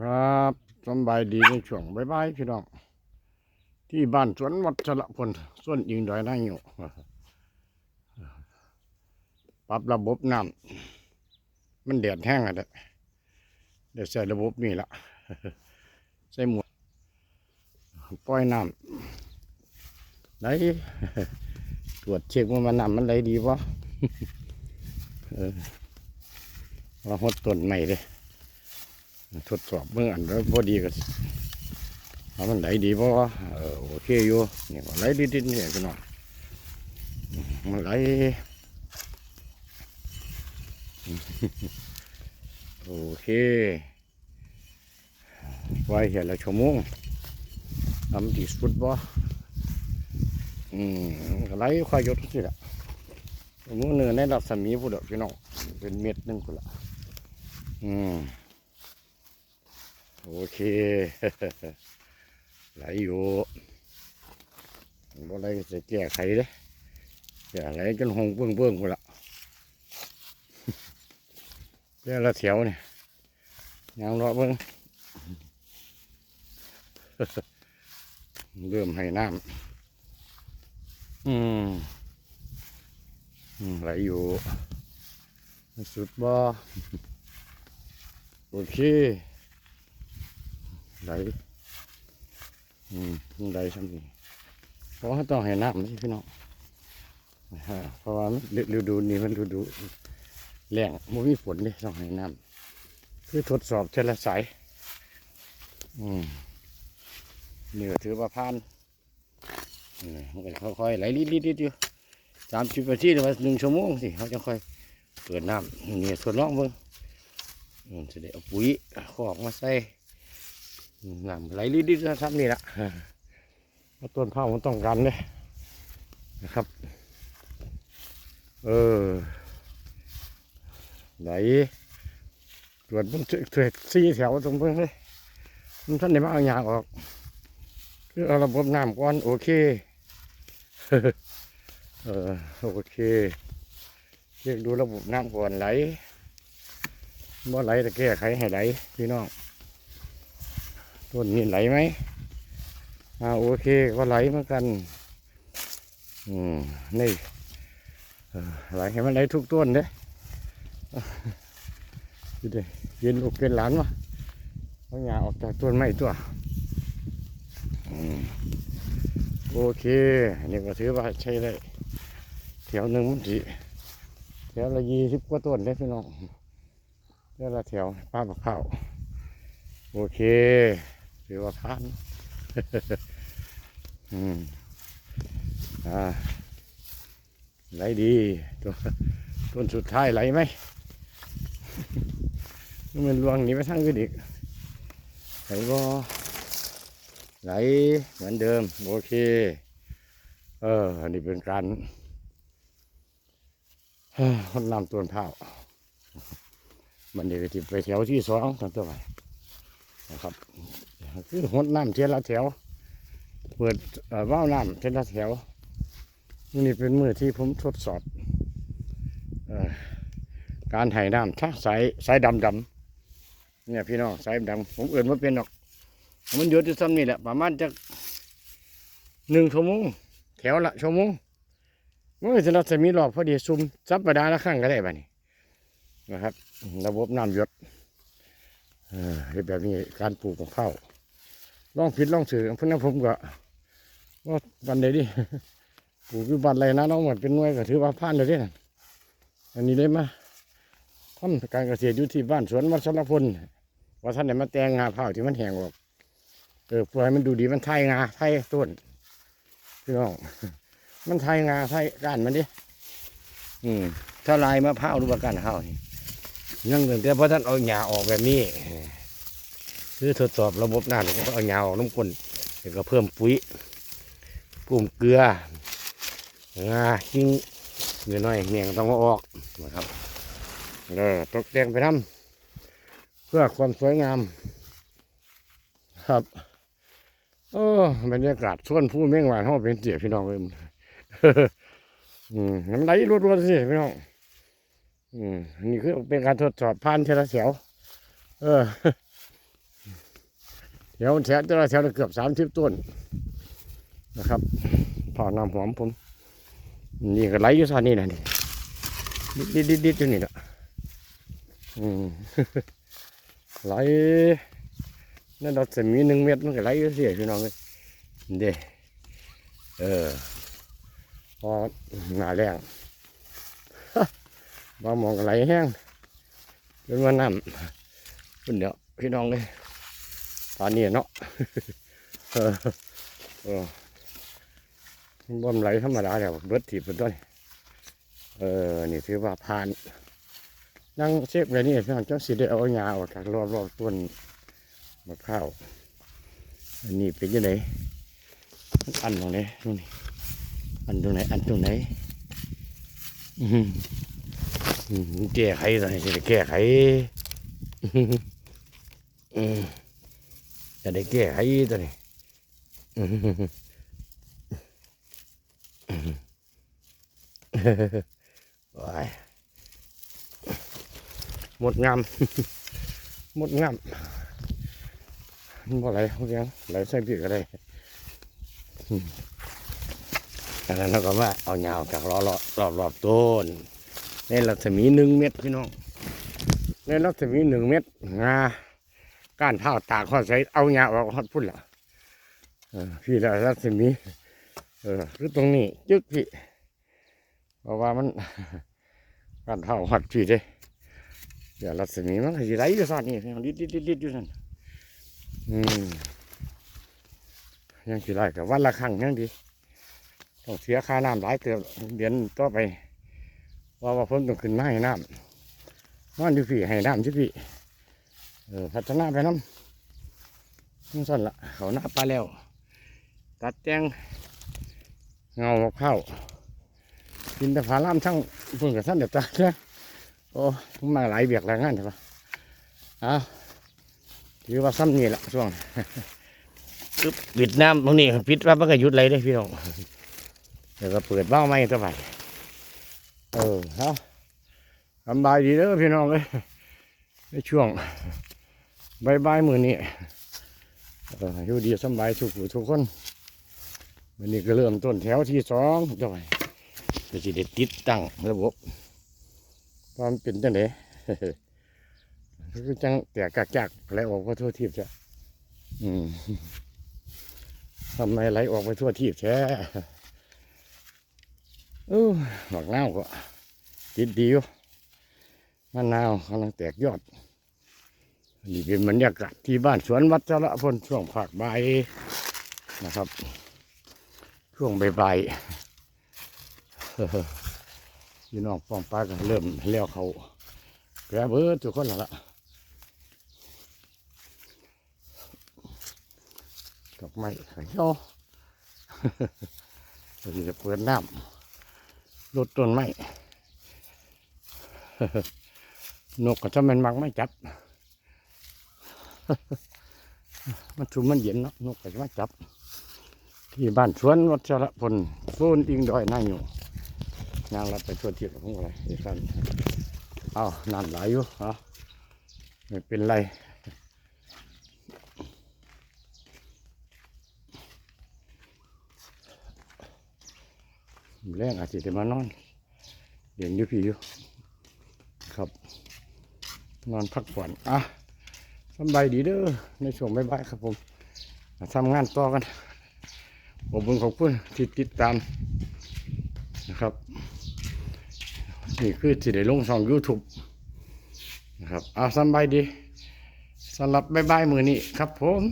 ครับสบายดีในช่วงบ่ายๆพี่น้อง ที่บ้านสวนวัชรพลส่วนยิงดอยนางอยู่ปรับระบบน้ำมันเดือดแห้งอะเด็เดี๋ยวใส่ระบบนี่ละใส่หมวกปล่อยน้ำไหลตรวจเช็คว่ามันน้ำมันไหลดีปะเออว่าหดต้นใหม่เลย ทดสอบเมื่ออันแล้วพอดีก็เอามันไหลดีเพราะเออโอเคอยู่นี่ก็ไหลดิดๆเนี่ยพี่น้องมันไหลโอเคไว้เห็นละชั่วโมงทำที่สุดบ่อืมไหลค่อยหยดสิละชั่วโมงหนึ่งในรัศมีพุดอกพี่น้องเป็นเม็ดหนึงพุดละอืม โอเค ไหลอยู่บ่ไหลก็จะแก้ไขเด้อย่าไหลจนหงเบื้องเบื้องหมดละเรื่องละแถวเนี่ยยังรอเบื้องเริ่มให้น้ำอืมอืมไหลอยู่ สุดบ่โอเค ไหลอืมไหลซ้ำนี่เพราะว่าต้องให้น้ำนี่พี่น้องนะฮะเพราะว่ามันฤดูนี้มันฤดูแรงมันมีฝนนี่ต้องให้น้ำคือทดสอบเทลสายอืมนี่ก็ถือว่าผ่านนี่มันก็ค่อยๆไหลลิดๆอยู่สามสิบนาทีหรือว่าหนึ่งชั่วโมงสิเขาจะค่อยเปิดน้ำเนี่ทดลองเบิ่งอืมจะได้เอาปุ๋ยขอกมาใส่ น้ำไหลลิดๆนะครับนี่ละแล้วต้นเผามันต้องกันเลยนะครับ เออไหลตรวจมันเถิดสี่แถวตรงเพิ่งเลยมันท่านได้มาเอายางออกคือเอาระบบน้ำก่อนโอเคเออโอเคเรียกดูระบบน้ำก่อนไหลเมื่อไหลจะแก้ไขให้ไหลพี่น้อง ต้นนี้ไหลไหมอ่าโอเคก็ไหลเหมือนกัน อืมนี่ไหลให้มันไหลทุกต้นเด้ดูดิเย็นอกเย็นหลานวะเอาหญ้าออกจากต้นไม้ตัวอืมโอเคอันนี้ก็ถือว่าใช้ได้แถวหนึ่งมันสิแถวละยี่สิบกว่าต้นเลยพี่น้องแถวละแถวป้าบักเผาโอเค ถือว่าผ่าน อืม อ่า ไหลดี ตัวต้นสุดท้ายไหลไหมมันลวงหนีไปทางอื่นอีกไหลบ่ไหลเหมือนเดิม โอเค เออ อันนี้เป็นการรดน้ำต้นข้ามันเดี๋ยวจะไปแถวที่สองตั้งตัวไปนะครับ คือหดน้ำเทียละแถว เปิดเว่าวน้ำเทียละแถวนี่เป็นมือที่ผมทดสอบอการไถ่น้ำชักสายสายดำดำเนี่ยพี่น้องสายดำผมเอื่นมาเป็นหรอก มันหยุดที่ซ้ำนี่แหละประมาณจะหนึ่งชั่วโมงแถวละชั่วโมงเมื่อจะเราจะมีรอบพอดีซุ่มสัปดาละครั้งก็ได้บ้านี้นะครับ ระบบน้ำหยดเออแบบนี้การปลูกของข้าว ลองผิดลองถือเพุ่นนผมก็ว่าบันไดดิปลูกอยู่บ้านไรนะน้องหมดเป็นน่วยก็ถือว่าผ่านเลยเด้นะอันนี้ได้มาทำการเกษตรอยู่ที่บ้านสวนวัชรพลว่าท่านไหนมาแตงงาข้าที่มันแห้งออกเออเพื่อให้มันดูดีมันไทยงาไทยต้นพี่น้องมันไทยงาไทยก้านมันดิอืมถ้าลายมะพร้าวหรือว่าก้านข้าวนี่ยังเงินแต่พอท่านเอาหญ้าออกแบบนี้ คือทดสอบระบบน้ำแล้วก็เอาหญ้าออกน้ำก้นแล้วก็เพิ่มปุ๋ยปุ่มเกลืองาหิ้งเงินน้อยเนียก็ต้องเอาออกนะครับเออตกแต่งไปทำเพื่อความสวยงาม ครับโอ้บรรยากาศส่วนผู้เม่งหวานห้องเป็นเสียพี่น้องเลยอืมน้ำไหลรัวๆสิพี่น้องอืมนี่คือเป็นการทดสอบผ่านเทละเสียว เออ ดี๋ยวแถวแต่ละแถวเกือบสามสิบต้นนะครับพอน้ำหอมผม นี่ก็ไหลอยู่ซานี่นะนี่ดิดดิดดิดอยู่นี่แหละอืมไหลนั่นเราจะมีหนึ่งเม็ดมันก็ไหลอยู่เสียพี่น้องเลยเด้เออพอหนาแรงมามองก็ไหลแห้งเป็นว่าน้ำเป็นเดี๋ยวพี่น้องเลย ตอนนี้เนาะเออบ่มไหลธรรมดาแล้วเบิดถีบเป็นต้นเออ นี่ถือว่าผ่าน นั่งเช็คแบบนี้พี่น้องจังสิได้เอาหญ้าออกจากรอบรอบต้นมะพร้าว อันนี้เป็นยังไงอันตรงไหนนู่นนี่ อันตรงไหน อันตรงไหน อืมแก้ไขตอะได้แก้ไขอืม จะได้แก้ไขตัวนี้ว้ายหมดงามหมดงามบ่ไหลเขาเลี้ยงไหลใส่ปีกก็ได้อืมอันนั้นเราก็มาเอายาวจากรอรอบรอบรอบต้นในรัศมีหนึ่งเมตรพี่น้องในรัศมีหนึ่งเมตรงา ก้านเท้าตากข้อใส่เอาหญ้าออกฮอดพุ่นละพี่ละรัศมีเออคือตรงนี้จึกพี่เพราะว่ามันก้านเท้าฮอดพี่เด้เดี๋ยวรัศมีมันก็สิไหลอยู่ซ่อนนี่ดิดดิดดิดดิดอยู่นั่นอืมยังสิไหลกับวันละครั้งยังดีต้องเสียค่าน้ำหลายเติมเดือนต่อไปว่าว่าผมต้องขึ้นมาให้น้ำนอนอยู่พี่ให้น้ำอยู่พี่ พัฒนาไปน้ำนั่นสั่นละเขาหน้าปลาแล้ว ตัดแจงเงามะพร้าวกินแต่ผาล่ามทั้งเพิ่งกับท่านเด็ดตาเนี่ยโอ้มาหลายเบียกหลายงานใช่ปะอ้าถือว่าซ้ำนี่แหละช่วงอึ๊บปิดน้ำตรงนี้ปิดว่ามันก็หยุดเลยได้พี่น้องเดี๋ยวก็เปิดเบ้าไม่ตัวไปเออเอาสบายดีเด้อพี่น้องเลยในช่วง บายบายมือนี้อยู่ดีสบายทุกผู้ทุกคนวันนี้ก็เริ่มต้นแถวที่สองจ้อยก็จะได้ติดตั้งระบบความเป็นจังไดคือจังแต่กากจากไหลออกไปทั่วทีบจ้ะทำไมไหลออกไปทั่วทีบแท้เออหมากนาก็ติดดีอยู่มะนาวกำลังแตกยอด นี่เป็นบรรยากาศที่บ้านสวนวัชระพลช่วงภาคบ่ายนะครับ ช่วงใบ่ายๆพี่น้องป้องป้าก็เริ่มเลี้ยวเขาแกเบิดทุกคนละดอกไม้ขายย่อเราจะเปิดน้ำลดต้นไม้นกก็จะมันมักไม่จับ มันชุมมันเย็นเนาะนกก็จะมาจับ ที่บ้านสวนวัชรพลโซนอิงดอยนั่งอยู่นางรับไปทั่วที่ของอะไรอีกครั้งเอานานหลายอยู่ฮะไม่เป็นไรแรงอาจจะมานอนเดี๋ยวอยู่พี่อยู่ครับ นอนพักผ่อนอะ บายดีเด้อในช่วงบ่ายๆครับผมทำงานต่อกันขอบคุณขอบคุณที่ติดตามนะครับนี่คือที่ได้ลงช่อง YouTube นะครับเอาสำบายดีสำหรับบ่ายๆมือนี้ครับผม